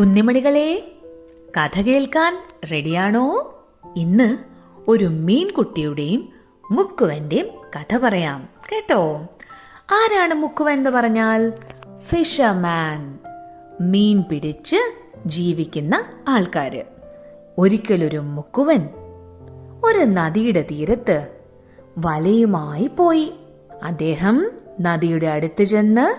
കുഞ്ഞുമണികളെ കഥ കേൾക്കാൻ റെഡിയാണോ? ഇന്ന് ഒരു മീൻകുട്ടിയുടെയും മുക്കുവന്റെയും കഥ പറയാം. കേട്ടോ? ആരാണ് മുക്കുവൻ എന്ന് പറഞ്ഞാൽ? ഫിഷർമാൻ. മീൻ പിടിച്ച് ജീവിക്കുന്ന ആൾക്കാര്. ഒരിക്കലൊരു മുക്കുവൻ ഒരു നദിയുടെ തീരത്ത് വലയുമായി പോയി. അദ്ദേഹം നദിയുടെ അടുത്ത് ചെന്ന്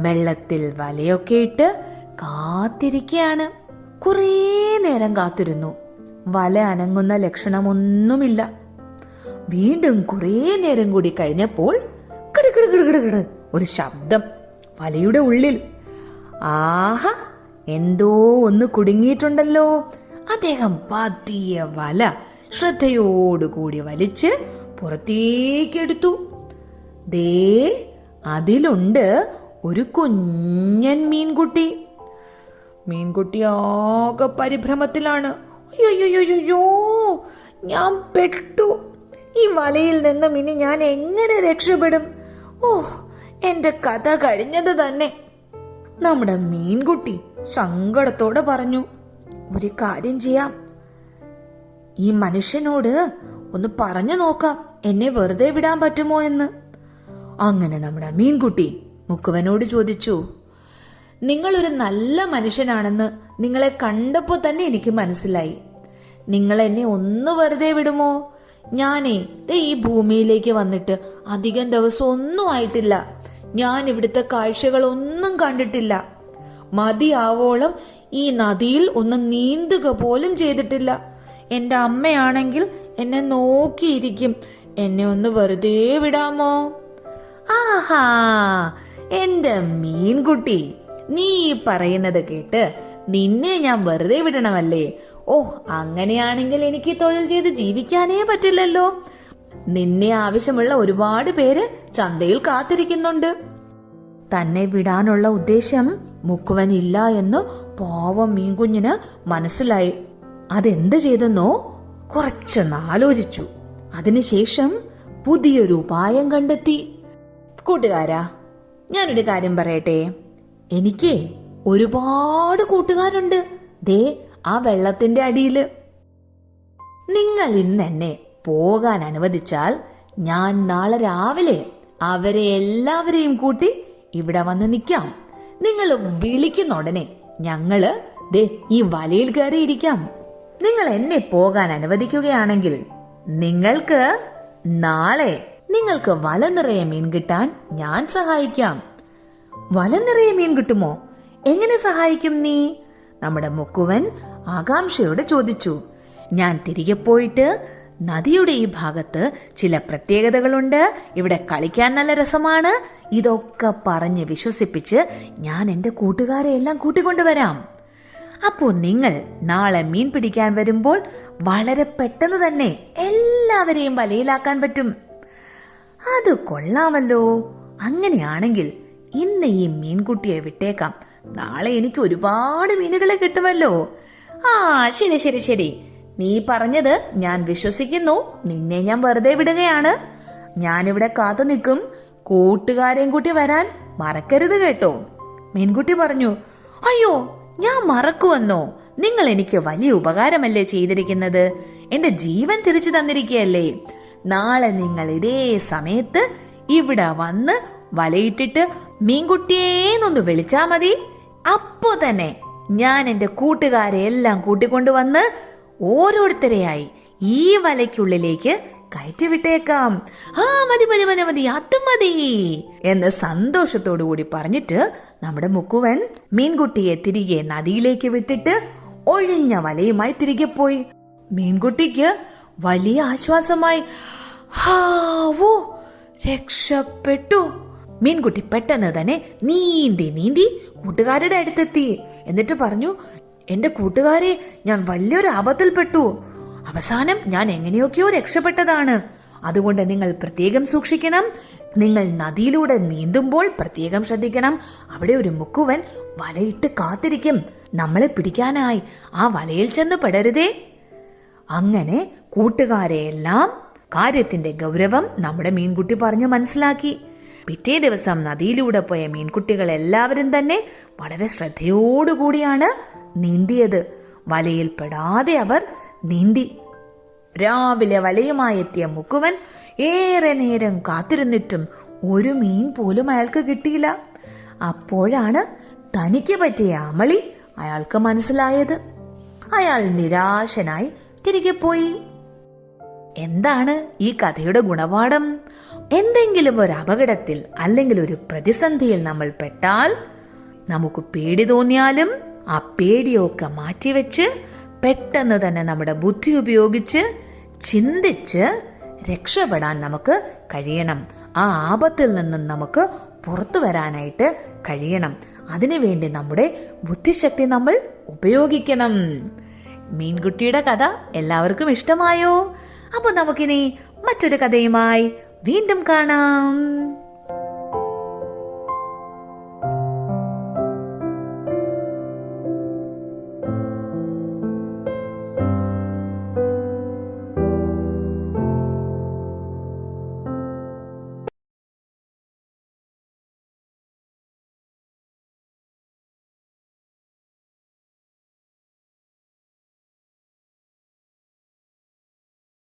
വെള്ളത്തിൽ വലയൊക്കെ ഇട്ട് കാത്തിരിക്കയാണ്. കുറേ നേരം കാത്തിരുന്നു. വല അനങ്ങുന്ന ലക്ഷണമൊന്നുമില്ല. വീണ്ടും കുറേ നേരം കൂടി കഴിഞ്ഞപ്പോൾ കിട കിട കിട കിട കിട ഒരു ശബ്ദം വലയുടെ ഉള്ളിൽ. ആഹ എന്തോ ഒന്ന് കുടുങ്ങിയിട്ടുണ്ടല്ലോ. അദ്ദേഹം പതിയ വല ശ്രദ്ധയോടുകൂടി വലിച്ച് പുറത്തേക്കെടുത്തു ദേ അതിലുണ്ട് ഒരു കുഞ്ഞൻ മീൻകുട്ടി. മീൻകുട്ടി ആകെ പരിഭ്രമത്തിലാണ്. അയ്യോയ്യോയ്യോ ഞാൻ പെട്ടു. ഈ വലയിൽ നിന്നും ഇനി ഞാൻ എങ്ങനെ രക്ഷപ്പെടും? ഓ എന്റെ കഥ കഴിഞ്ഞത് തന്നെ. നമ്മുടെ മീൻകുട്ടി സങ്കടത്തോടെ പറഞ്ഞു ഒരു കാര്യം ചെയ്യാം. ഈ മനുഷ്യനോട് ഒന്ന് പറഞ്ഞു നോക്കാം എന്നെ വെറുതെ വിടാൻ പറ്റുമോ എന്ന്. അങ്ങനെ നമ്മുടെ മീൻകുട്ടി മുക്കുവനോട് ചോദിച്ചു നിങ്ങൾ ഒരു നല്ല മനുഷ്യനാണെന്ന് നിങ്ങളെ കണ്ടപ്പോൾ തന്നെ എനിക്ക് മനസ്സിലായി. നിങ്ങൾ എന്നെ ഒന്ന് വെറുതെ വിടുമോ? ഞാനേ ഈ ഭൂമിയിലേക്ക് വന്നിട്ട് അധികം ദിവസം ഒന്നും ആയിട്ടില്ല. ഞാൻ ഇവിടുത്തെ കാഴ്ചകളൊന്നും കണ്ടിട്ടില്ല. മതിയാവോളം ഈ നദിയിൽ ഒന്ന് നീന്തുക പോലും ചെയ്തിട്ടില്ല. എന്റെ അമ്മയാണെങ്കിൽ എന്നെ നോക്കിയിരിക്കും. എന്നെ ഒന്ന് വെറുതെ വിടാമോ? ആഹാ എന്റെ മീൻകുട്ടി. നീ ഈ പറയുന്നത് കേട്ട് നിന്നെ ഞാൻ വെറുതെ വിടണമല്ലേ? ഓ അങ്ങനെയാണെങ്കിൽ എനിക്ക് തൊഴിൽ ചെയ്ത് ജീവിക്കാനേ പറ്റില്ലല്ലോ. നിന്നെ ആവശ്യമുള്ള ഒരുപാട് പേര് ചന്തയിൽ കാത്തിരിക്കുന്നുണ്ട്. തന്നെ വിടാനുള്ള ഉദ്ദേശം മുക്കുവൻ ഇല്ല എന്ന് പാവം മീൻകുഞ്ഞിന് മനസ്സിലായി. അതെന്ത് ചെയ്തെന്നോ കുറച്ചൊന്ന് ആലോചിച്ചു അതിനുശേഷം പുതിയൊരു ഉപായം കണ്ടെത്തി. കൂട്ടുകാരാ ഞാനൊരു കാര്യം പറയട്ടെ? എനിക്ക് ഒരുപാട് കൂട്ടുകാരുണ്ട്. ദേ ആ വെള്ളത്തിന്റെ അടിയിൽ. നിങ്ങൾ ഇന്ന് എന്നെ പോകാൻ അനുവദിച്ചാൽ ഞാൻ നാളെ രാവിലെ അവരെ എല്ലാവരെയും കൂട്ടി ഇവിടെ വന്ന് നിൽക്കാം. നിങ്ങൾ വിളിക്കുന്ന ഉടനെ ഞങ്ങൾ ദേ ഈ വലയിൽ കയറിയിരിക്കാം നിങ്ങൾ എന്നെ പോകാൻ അനുവദിക്കുകയാണെങ്കിൽ നിങ്ങൾക്ക് നാളെ നിങ്ങൾക്ക് വല നിറയെ മീൻ കിട്ടാൻ ഞാൻ സഹായിക്കാം. വല നിറയെ മീൻ കിട്ടുമോ? എങ്ങനെ സഹായിക്കും നീ? നമ്മുടെ മുക്കുവൻ ആകാംക്ഷയോട് ചോദിച്ചു. ഞാൻ തിരികെ പോയിട്ട് നദിയുടെ ഈ ഭാഗത്ത് ചില പ്രത്യേകതകളുണ്ട്. ഇവിടെ കളിക്കാൻ നല്ല രസമാണ്. ഇതൊക്കെ പറഞ്ഞ് വിശ്വസിപ്പിച്ച് ഞാൻ എന്റെ കൂട്ടുകാരെ എല്ലാം കൂട്ടിക്കൊണ്ടുവരാം. അപ്പോ നിങ്ങൾ നാളെ മീൻ പിടിക്കാൻ വരുമ്പോൾ വളരെ പെട്ടെന്ന് തന്നെ എല്ലാവരെയും വലയിലാക്കാൻ പറ്റും. അത് കൊള്ളാമല്ലോ. അങ്ങനെയാണെങ്കിൽ ഇന്ന് ഈ മീൻകുട്ടിയെ വിട്ടേക്കാം. നാളെ എനിക്ക് ഒരുപാട് മീനുകളെ കിട്ടുമല്ലോ. ആ ശരി ശരി ശരി. നീ പറഞ്ഞത് ഞാൻ വിശ്വസിക്കുന്നു. നിന്നെ ഞാൻ വെറുതെ വിടുകയാണ്. ഞാനിവിടെ കാത്തു നിൽക്കും. കൂട്ടുകാരെയും കൂട്ടി വരാൻ മറക്കരുത് കേട്ടോ. മീൻകുട്ടി പറഞ്ഞു അയ്യോ ഞാൻ മറക്കുവന്നോ? നിങ്ങൾ എനിക്ക് വലിയ ഉപകാരമല്ലേ ചെയ്തിരിക്കുന്നത്? എന്റെ ജീവൻ തിരിച്ചു തന്നിരിക്കുകയല്ലേ? നാളെ നിങ്ങൾ ഇതേ സമയത്ത് ഇവിടെ വന്ന് വലയിട്ടിട്ട് മീൻകുട്ടിയേന്നൊന്ന് വിളിച്ചാ മതി. അപ്പോ തന്നെ ഞാൻ എന്റെ കൂട്ടുകാരെ എല്ലാം കൂട്ടിക്കൊണ്ടുവന്ന് ഓരോരുത്തരെയായി ഈ വലയ്ക്കുള്ളിലേക്ക് കയറ്റി വിട്ടേക്കാം ആ മതി മതി മതി മതി അത് മതി എന്ന് സന്തോഷത്തോടു കൂടി പറഞ്ഞിട്ട് നമ്മുടെ മുക്കുവൻ മീൻകുട്ടിയെ തിരികെ നദിയിലേക്ക് വിട്ടിട്ട് ഒഴിഞ്ഞ വലയുമായി തിരികെ പോയി. മീൻകുട്ടിക്ക് വലിയ ആശ്വാസമായി ഹാവോ രക്ഷപ്പെട്ടു. മീൻകുട്ടി പെട്ടെന്ന് തന്നെ നീന്തി നീന്തി കൂട്ടുകാരുടെ അടുത്തെത്തി. എന്നിട്ട് പറഞ്ഞു എന്റെ കൂട്ടുകാരെ ഞാൻ വലിയൊരു ആപത്തിൽപ്പെട്ടു. അവസാനം ഞാൻ എങ്ങനെയൊക്കെയോ രക്ഷപ്പെട്ടതാണ്. അതുകൊണ്ട് നിങ്ങൾ പ്രത്യേകം സൂക്ഷിക്കണം. നിങ്ങൾ നദിയിലൂടെ നീന്തുമ്പോൾ പ്രത്യേകം ശ്രദ്ധിക്കണം. അവിടെ ഒരു മുക്കുവൻ വലയിട്ട് കാത്തിരിക്കും. നമ്മളെ പിടിക്കാനായി. ആ വലയിൽ ചെന്ന് പെടരുതേ. അങ്ങനെ കൂട്ടുകാരെയെല്ലാം കാര്യത്തിന്റെ ഗൗരവം നമ്മുടെ മീൻകുട്ടി പറഞ്ഞു മനസ്സിലാക്കി. പിറ്റേ ദിവസം നദിയിലൂടെ പോയ മീൻകുട്ടികൾ എല്ലാവരും തന്നെ വളരെ ശ്രദ്ധയോടുകൂടിയാണ് നീന്തിയത്. വലയിൽ പെടാതെ അവർ നീന്തി. രാവിലെ വലയുമായി എത്തിയ മുക്കുവൻ ഏറെ നേരം കാത്തിരുന്നിട്ടും ഒരു മീൻ പോലും അയാൾക്ക് കിട്ടിയില്ല. അപ്പോഴാണ് തനിക്ക് പറ്റിയ അമളി അയാൾക്ക് മനസ്സിലായത്. അയാൾ നിരാശനായി തിരികെ പോയി. എന്താണ് ഈ കഥയുടെ ഗുണപാഠം? എന്തെങ്കിലും ഒരു അപകടത്തിൽ അല്ലെങ്കിൽ ഒരു പ്രതിസന്ധിയിൽ നമ്മൾ പെട്ടാൽ നമുക്ക് പേടി തോന്നിയാലും ആ പേടിയൊക്കെ മാറ്റിവെച്ച് പെട്ടെന്ന് തന്നെ നമ്മുടെ ബുദ്ധി ഉപയോഗിച്ച് ചിന്തിച്ച് രക്ഷപ്പെടാൻ നമുക്ക് കഴിയണം. ആ ആപത്തിൽ നിന്നും നമുക്ക് പുറത്തു വരാനായിട്ട് കഴിയണം. അതിനുവേണ്ടി നമ്മുടെ ബുദ്ധിശക്തി നമ്മൾ ഉപയോഗിക്കണം. മീൻകുട്ടിയുടെ കഥ എല്ലാവർക്കും ഇഷ്ടമായോ? അപ്പൊ നമുക്കിനി മറ്റൊരു കഥയുമായി വീണ്ടും കാണാം.